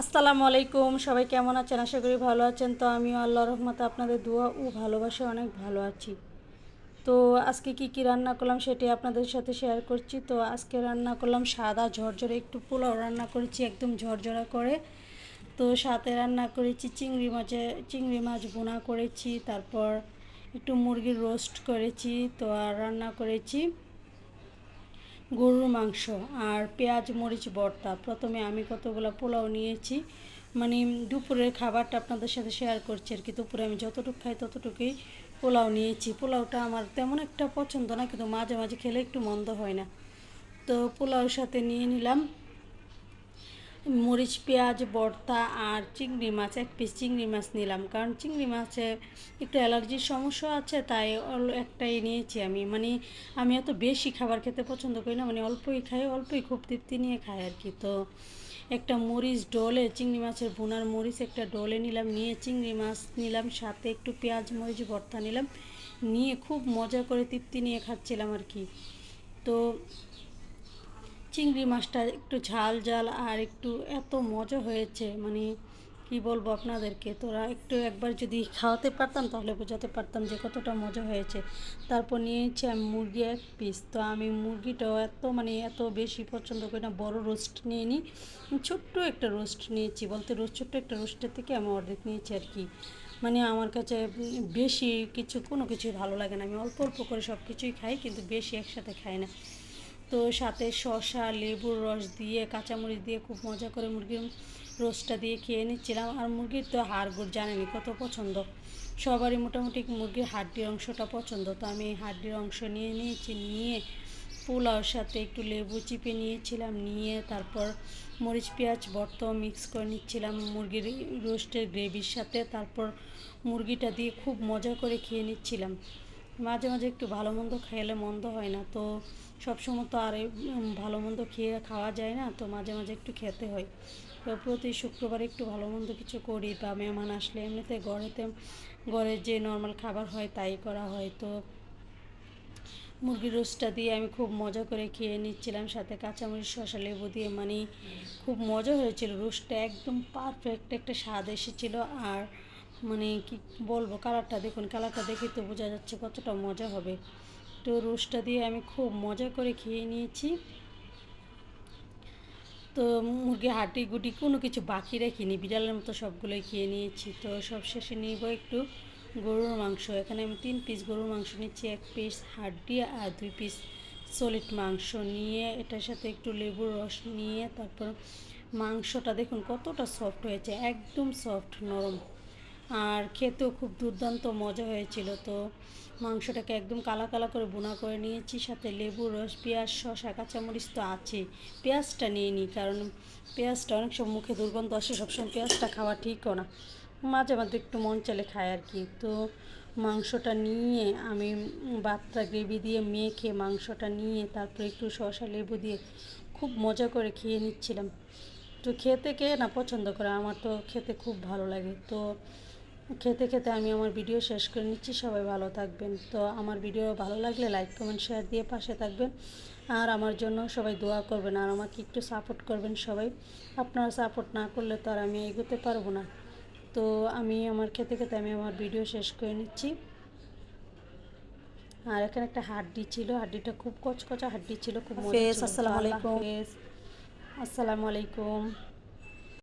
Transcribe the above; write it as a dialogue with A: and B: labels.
A: আসসালামু আলাইকুম, সবাই কেমন আছেন? আশা করি ভালো আছেন। তো আমিও আল্লাহ রহমতে আপনাদের দোয়া ও ভালোবাসা অনেক ভালো আছি। তো আজকে কি কি রান্না করলাম সেটি আপনাদের সাথে শেয়ার করছি। তো আজকে রান্না করলাম সাদা ঝরঝরে, একটু পোলাও রান্না করেছি একদম ঝরঝরা করে। তো সাথে রান্না করেছি চিংড়ি মাছে, চিংড়ি মাছ বোনা করেছি, তারপর একটু মুরগির রোস্ট করেছি। তো আর রান্না করেছি গরুর মাংস আর পেঁয়াজ, মরিচ, বর্তা। প্রথমে আমি কতগুলো পোলাও নিয়েছি। মানে দুপুরের খাবারটা আপনাদের সাথে শেয়ার করছি আর কি। দুপুরে আমি যতটুকু খাই ততটুকুই পোলাও নিয়েছি। পোলাওটা আমার তেমন একটা পছন্দ না, কিন্তু মাঝে মাঝে খেলে একটু মন্দ হয় না। তো পোলাওর সাথে নিয়ে নিলাম। মরিচ, পেঁয়াজ, ভর্তা আর চিংড়ি মাছ, এক পিস চিংড়ি মাছ নিলাম। কারণ চিংড়ি মাছে একটু অ্যালার্জির সমস্যা আছে, তাই একটাই নিয়েছি আমি। মানে আমি এত বেশি খাবার খেতে পছন্দ করি না মানে অল্পই খাই, অল্পই খুব তৃপ্তি নিয়ে খাই আর কি। তো একটা মরিচ ডোলে, চিংড়ি মাছের বোনার মরিচ একটা ডোলে নিলাম, নিয়ে চিংড়ি মাছ নিলাম, সাথে একটু পেঁয়াজ, মরিচ, ভর্তা নিলাম, নিয়ে খুব মজা করে তৃপ্তি নিয়ে খাচ্ছিলাম আর কি। তো চিংড়ি মাছটা একটু ঝাল ঝাল আর একটু এত মজা হয়েছে মানে কি বলব আপনাদেরকে? তোরা একটু একবার যদি খাওয়াতে পারতাম তাহলে বোঝাতে পারতাম যে কতটা মজা হয়েছে। তারপর নিয়েছি আমি মুরগি এক পিস তো আমি মুরগিটাও এত মানে এত বেশি পছন্দ করি না, বড় রোস্ট নিয়ে নিই ছোট্ট একটা রোস্ট নিয়েছি, বলতে রোস্ট ছোট্ট একটা রোস্টের থেকে আমি অর্ধেক নিয়েছি আর কি। মানে আমার কাছে বেশি কিছু, কোনো কিছুই ভালো লাগে না। আমি অল্প অল্প করে সব কিছুই খাই, কিন্তু বেশি একসাথে খাই না। তো সাথে শসা, লেবুর রস দিয়ে, কাঁচামরিচ দিয়ে খুব মজা করে মুরগির রোস্টটা দিয়ে খেয়ে নিচ্ছিলাম। আর মুরগির তো হাড় গুড় জানেনি কত পছন্দ। সবারই মোটামুটি মুরগির হাড্ডির অংশটা পছন্দ। তো আমি হাড্ডির অংশ নিয়ে নিয়েছি, নিয়ে পোলাওর সাথে একটু লেবু চিপে নিয়েছিলাম, নিয়ে তারপর মরিচ, পেঁয়াজ, ভর্ত মিক্স করে নিচ্ছিলাম মুরগির রোস্টের গ্রেভির সাথে। তারপর মুরগিটা দিয়ে খুব মজা করে খেয়ে নিচ্ছিলাম। মাঝে মাঝে একটু ভালো মন্দ খেলে মন্দ হয় না। তো সবসময় তো আর ভালো মন্দ খেয়ে খাওয়া যায় না, তো মাঝে মাঝে একটু খেতে হয়। তো প্রতি শুক্রবার একটু ভালো মন্দ কিছু করি বা মেহমান আসলে এমনিতে ঘরেতে, ঘরে যে নর্মাল খাবার হয় তাই করা হয়। তো মুরগির রোস্টটা দিয়ে আমি খুব মজা করে খেয়ে নিচ্ছিলাম, সাথে কাঁচামরিচ, শসা, লেবু দিয়ে। মানে খুব মজা হয়েছিল, রোস্টটা একদম পারফেক্ট একটা স্বাদ এসেছিল। আর মানে কি বলব কালারটা দেখুন কালারটা দেখে তো বোঝা যাচ্ছে কতটা মজা হবে। তো রোস্টটা দিয়ে আমি খুব মজা করে খেয়ে নিয়েছি। তো মুরগি হাঁটি গুটি কোনো কিছু বাকি রাখিনি, বিড়ালের মতো সবগুলোই খেয়ে নিয়েছি। তো সব শেষে নিব একটু গরুর মাংস। এখানে আমি তিন পিস গরুর মাংস নিচ্ছি, এক পিস হাড্ডি আর দুই পিস সলিড মাংস। নিয়ে এটার সাথে একটু লেবুর রস নিয়ে তারপর মাংসটা দেখুন কতটা সফট হয়েছে, একদম সফট নরম। আর খেতেও খুব দুর্দান্ত মজা হয়েছিল। তো মাংসটাকে একদম কালা কালা করে বোনা করে নিয়েছি, সাথে লেবু, রস, পেঁয়াজ, শসা, কাঁচামরিচ তো আছে। পেঁয়াজটা নিয়ে নিই, কারণ পেঁয়াজটা অনেক সময় মুখে দুর্গন্ধ আসে, সবসময় পেঁয়াজটা খাওয়া ঠিকও না। মাঝে মাঝে একটু মন চলে খায় আর কি। তো মাংসটা নিয়ে আমি বাত্তা গ্রেভি দিয়ে মেখে মাংসটা নিয়ে তারপরে একটু শসা, লেবু দিয়ে খুব মজা করে খেয়ে নিচ্ছিলাম। তো খেতে কে না পছন্দ করে, আমার তো খেতে খুব ভালো লাগে। তো খেতে খেতে আমি আমার ভিডিও শেষ করে নিচ্ছি। সবাই ভালো থাকবেন। তো আমার ভিডিও ভালো লাগলে লাইক কমেন্ট শেয়ার দিয়ে পাশে থাকবেন। আর আমার জন্য সবাই দোয়া করবেন আর আমাকে একটু সাপোর্ট করবেন সবাই। আপনারা সাপোর্ট না করলে তো আর আমি এগোতে পারব না। তো আমি আমার খেতে খেতে আমি আমার ভিডিও শেষ করে নিচ্ছি। আর এখানে একটা হাড্ডি ছিল। হাড্ডিটা খুব কচকচা হাড্ডি ছিল খুব
B: আসসালামু আলাইকুম।
A: আসসালামু আলাইকুম।